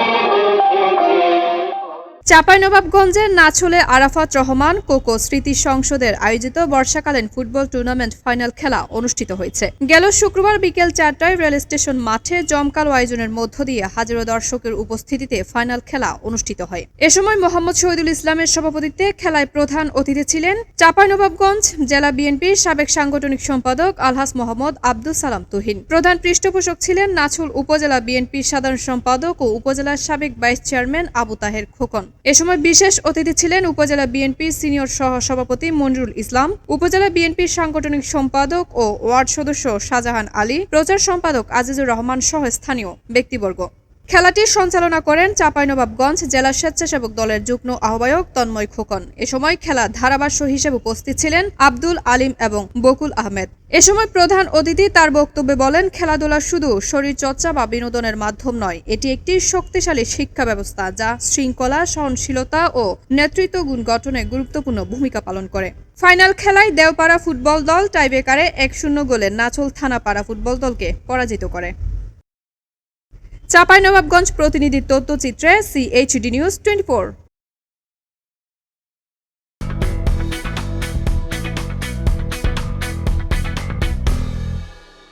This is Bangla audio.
Thank you. চাঁপাইনবাবগঞ্জের নাছলে আরাফাত রহমান, কোকো স্মৃতি সংসদের আয়োজিত বর্ষাকালীন ফুটবল টুর্নামেন্ট ফাইনাল খেলা অনুষ্ঠিত হয়েছে। গেল শুক্রবার বিকেল চারটায় রেল স্টেশন মাঠে জমকালো আয়োজনের মধ্য দিয়ে হাজারো দর্শকের উপস্থিতিতে ফাইনাল খেলা অনুষ্ঠিত হয়। এ সময় মোহাম্মদ শহীদুল ইসলামের সভাপতিত্বে খেলায় প্রধান অতিথি ছিলেন চাঁপাইনবাবগঞ্জ জেলা বিএনপির সাবেক সাংগঠনিক সম্পাদক আলহাস মোহাম্মদ আব্দুল সালাম তুহিন। প্রধান পৃষ্ঠপোষক ছিলেন নাছুল উপজেলা বিএনপির সাধারণ সম্পাদক ও উপজেলার সাবেক ভাইস চেয়ারম্যান আবু তাহের খোকন। এ সময় বিশেষ অতিথি ছিলেন উপজেলা বিএনপির সিনিয়র সহ সভাপতি মনিরুল ইসলাম, উপজেলা বিএনপির সাংগঠনিক সম্পাদক ও ওয়ার্ড সদস্য শাহজাহান আলী, প্রচার সম্পাদক আজিজুর রহমান সহ স্থানীয় ব্যক্তিবর্গ। খেলাটি সঞ্চালনা করেন চাঁপাইনবাবগঞ্জ জেলা স্বেচ্ছাসেবক দলের যুগ্ম আহ্বায়ক তন্ময় খোকন। এ সময় খেলা ধারাভাষ্য হিসেবে উপস্থিত ছিলেন আব্দুল আলিম এবং বকুল আহমেদ। এ সময় প্রধান অতিথি তার বক্তব্যে বলেন, খেলাধুলা শুধু শরীর চর্চা বা বিনোদনের মাধ্যম নয়, এটি একটি শক্তিশালী শিক্ষা ব্যবস্থা যা শৃঙ্খলা, সহনশীলতা ও নেতৃত্ব গুণ গঠনে গুরুত্বপূর্ণ ভূমিকা পালন করে। ফাইনাল খেলায় দেওপাড়া ফুটবল দল টাইবেকারে এক শূন্য গোলে নাচল থানাপাড়া ফুটবল দলকে পরাজিত করে। চাঁপাইনবাবগঞ্জ প্রতিনিধি তথ্যচিত্রে সিএইচডি নিউজ টোয়েন্টি